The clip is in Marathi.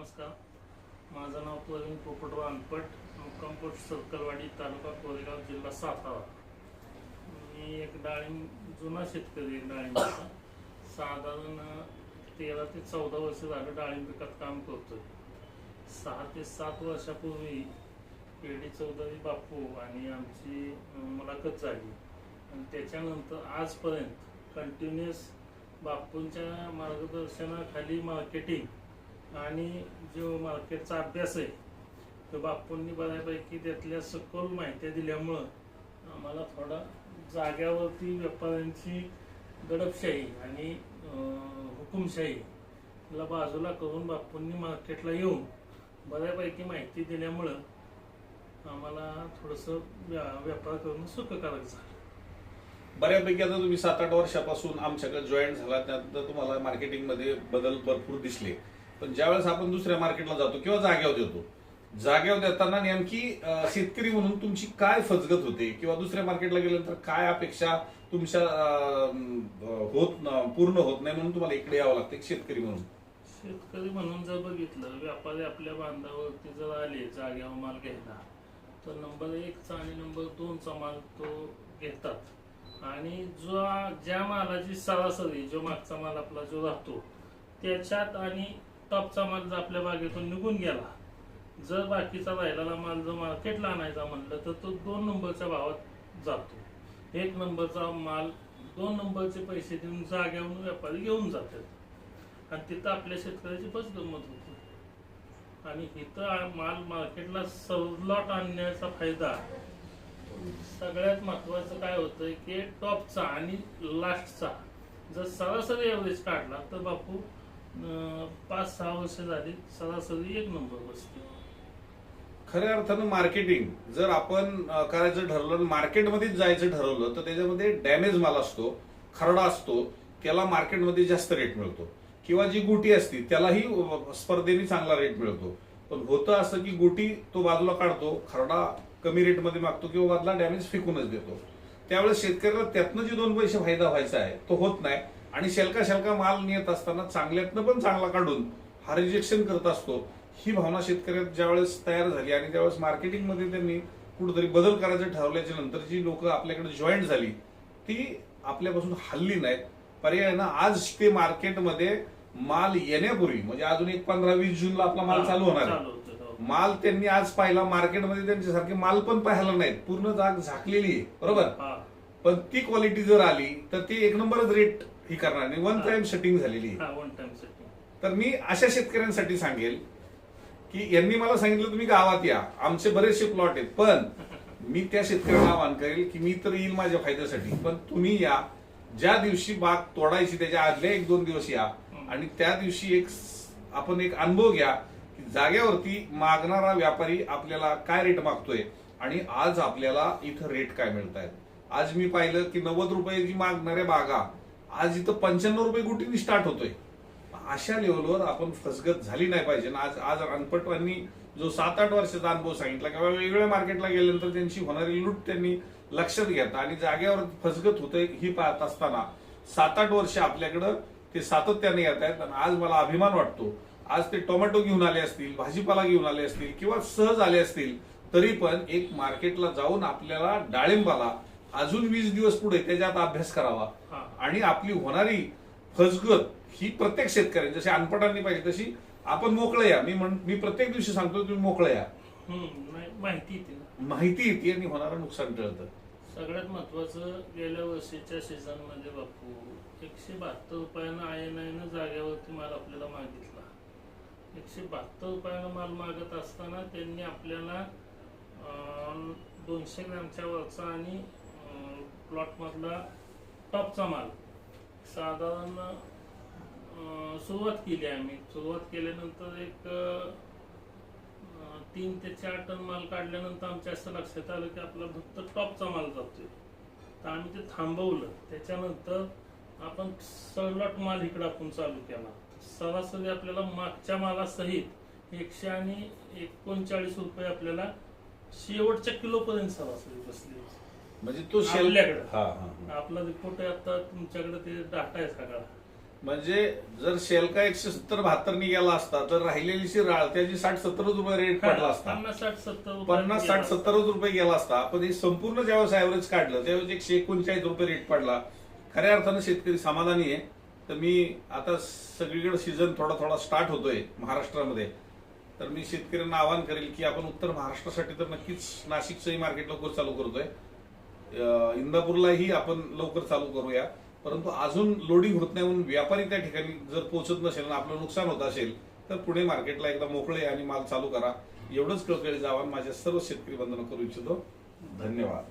नमस्कार. माझं नाव प्रवीण पोपटराव अनपट मुक्कामपोट सर्कलवाडी तालुका कोरेगाव जिल्हा सातारा. मी एक डाळिंब जुना शेतकरी एक डाळिंबाचा. साधारण तेरा ते चौदा वर्ष झालं डाळिंब पिकात काम करतो सहा ते सात वर्षापूर्वी पेढी चौधरी बापू आणि आमची मुलाखत झाली. आणि त्याच्यानंतर आजपर्यंत कंटिन्युअस बापूंच्या मार्गदर्शनाखाली मार्केटिंग आणि जो मार्केटचा अभ्यास आहे तो बापूंनी बऱ्यापैकी त्यातल्या सखोल माहित्या दिल्यामुळं आम्हाला थोडा जाग्यावरती व्यापाऱ्यांची दडपशाही आणि हुकुमशाही ला बाजूला करून बापूंनी मार्केटला येऊन बऱ्यापैकी माहिती दिल्यामुळं आम्हाला थोडंसं व्या- व्यापार करणं सुखकारक झालं. बऱ्यापैकी आता तुम्ही सात आठ वर्षापासून आमच्याकडे जॉईन झाला त्यानंतर तुम्हाला मार्केटिंगमध्ये बदल भरपूर दिसले. पण ज्यावेळेस आपण दुसऱ्या मार्केटला जातो किंवा जाग्यावर देतो जाग्यावर देताना नेमकी शेतकरी म्हणून तुमची काय फजगत होते किंवा दुसऱ्या मार्केटला गेल्यानंतर काय अपेक्षा तुमच्या होत पूर्ण होत नाही म्हणून तुम्हाला इकडे यावं लागतं एक शेतकरी म्हणून? शेतकरी म्हणून जर बघितलं व्यापारी आपल्या बांधावरती जर आले जाग्यावर माल घ्यायला तर नंबर एकचा आणि नंबर दोनचा माल तो घेतात. आणि जो ज्या मालाची सरासरी जो मागचा माल आपला जो राहतो त्याच्यात आणि टॉपचा माल जर आपल्या बागेतून निघून गेला जर बाकीचा राहिलेला माल जर मार्केटला आणायचा म्हणलं तर तो दोन नंबरच्या भावात जातो. एक नंबरचा माल दोन नंबरचे पैसे देऊन जाग्यावरून व्यापारी घेऊन जातात. आणि तिथं आपल्या शेतकऱ्याची बस गंमत होती. आणि इथं माल मार्केटला सवलॉट आणण्याचा फायदा सगळ्यात महत्वाचं काय होतं की टॉपचा आणि लास्टचा जर सरासरी एव्हरेज काढला तर बापू पाच सहा वर्ष झाली. सरासरी एक नंबर बसते. खऱ्या अर्थानं मार्केटिंग जर आपण करायचं ठरवलं मार्केटमध्येच जायचं ठरवलं तर त्याच्यामध्ये डॅमेज माल असतो खरडा असतो त्याला मार्केटमध्ये जास्त रेट मिळतो. किंवा जी गुटी असती त्यालाही स्पर्धेने चांगला रेट मिळतो. पण होतं असं की गुटी तो बाजूला काढतो खरडा कमी रेटमध्ये मागतो किंवा बाजूला डॅमेज फेकूनच देतो. त्यावेळेस शेतकऱ्याला त्यातनं जे दोन पैसे फायदा व्हायचा आहे तो होत नाही. आणि शेलका शेलका माल नेत असताना चांगल्यातनं पण चांगला काढून हा रिजेक्शन करत असतो. ही भावना शेतकऱ्यात ज्यावेळेस तयार झाली आणि त्यावेळेस मार्केटिंगमध्ये त्यांनी कुठेतरी बदल करायचं ठरवल्याच्या नंतर जी लोक आपल्याकडे जॉईन झाली ती आपल्यापासून हल्ली नाहीत. पर्याय ना आज ते मार्केटमध्ये माल येण्यापूर्वी म्हणजे अजून एक पंधरा वीस जूनला आपला माल चालू होणार आहे. हो. माल त्यांनी आज पाहिला मार्केटमध्ये त्यांच्यासारखे माल पण पाहायला नाहीत. पूर्ण जाग झाकलेली आहे बरोबर? पण ती क्वालिटी जर आली तर ती एक नंबरच रेट ही करणार नाही वन टाइम सेटिंग झालेली. आहे हा वन टाइम सेटिंग तर मी अशा शेतकऱ्यांसाठी सांगेल की यांनी मला सांगितलं तुम्ही गावात या. आमचे बरेचसे प्लॉट आहेत. पण मी त्या शेतकऱ्यांना आवाहन करेल की मी तर येईल माझ्या फायद्यासाठी. पण तुम्ही या. ज्या दिवशी बाग तोडायची त्याच्या आदल्या एक दोन दिवस या. आणि त्या दिवशी एक स- आपण एक अनुभव घ्या की जाग्यावरती मागणारा व्यापारी आपल्याला काय रेट मागतोय आणि आज आपल्याला इथं रेट काय मिळत आहेत आज मी पाहिलं की नव्वद रुपयाची मागणाऱ्या बागा आज इथं पंच्याण्णव रुपये गुटीने स्टार्ट होतोय. अशा लेवलवर आपण फसगत झाली नाही पाहिजे. ना आज आज अनपटवांनी जो सात आठ वर्षाचा अनुभव सांगितला किंवा वेगवेगळ्या मार्केटला गेल्यानंतर त्यांची होणारी लूट त्यांनी लक्षात घेता आणि जागेवर फसगत होतंय ही पाहत असताना सात आठ वर्ष आपल्याकडं ते सातत्याने येत आहेत. आणि आज मला अभिमान वाटतो. आज ते टोमॅटो घेऊन आले असतील भाजीपाला घेऊन आले असतील किंवा सहज आले असतील तरी पण एक मार्केटला जाऊन आपल्याला डाळिंबाला अजून वीस दिवस पुढे त्याच्यात अभ्यास करावा. हा. आणि आपली होणारी फसगत ही प्रत्येक शेतकऱ्यांनी जशी अनपटांनी पाहिजे तशी आपण मोकळे या. मी म्हण मी प्रत्येक दिवशी सांगतो तुम्ही मोकळे या. माहिती येते ना. माहिती येते आणि होणारं नुकसान टळतं. सगळ्यात महत्वाचं गेल्या वर्षीच्या सीझनमध्ये बापू एकशे बहात्तर रुपयानं आय एन आयनं जाग्यावरती माल आपल्याला मागितला. एकशे बहात्तर रुपयानं माल मागत असताना त्यांनी आपल्याला दोनशे ग्रॅमच्या वरचा आणि प्लॉट मधला टॉपचा माल. साधारण सुरुवात केली आम्ही. सुरुवात केल्यानंतर एक तीन ते चार टन माल काढल्यानंतर आमच्या असं लक्षात आलं की आपला फक्त टॉपचा माल जातोय. तर आम्ही ते थांबवलं. त्याच्यानंतर आपण सलट माल इकडं आपण चालू केला. सरासरी आपल्याला मागच्या मालासहित एकशे आणि एकोणचाळीस रुपये आपल्याला शेवटच्या किलोपर्यंत सरासरी बसली म्हणजे तो शेल आपल्याकडं. हा हा आपला रिपोर्ट आहे आता तुमच्याकडे ते डाटा आहे सगळा. म्हणजे जर शेलका एकशे सत्तर बहात्तरनी गेला असता तर राहिलेली शिराळ त्याची साठ सत्तरच रुपये रेट पडला असता. पन्नास साठ सत्तर पन्नास साठ सत्तरच रुपये गेला असता पण हे संपूर्ण ज्यावेळेस ऍव्हरेज काढलं त्यावेळेस एकशे एकोणचाळीस रुपये रेट पडला. खऱ्या अर्थानं शेतकरी समाधानी आहे. तर मी आता सगळीकडे सीझन थोडा थोडा स्टार्ट होतोय महाराष्ट्रामध्ये. तर मी शेतकऱ्यांना आवाहन करेल की आपण उत्तर महाराष्ट्रासाठी तर नक्कीच नाशिकचंही मार्केट लवकर चालू करतोय. इंदापूरलाही आपण लवकर चालू करूया. परंतु अजून लोडिंग होत नाही म्हणून व्यापारी त्या ठिकाणी जर पोहोचत नसेल आणि आपलं नुकसान होत असेल तर पुणे मार्केटला एकदा मोकळे आणि माल चालू करा. एवढंच कळकळी जावा. माझ्या सर्व शेतकरी बंधनं करू इच्छितो. धन्यवाद.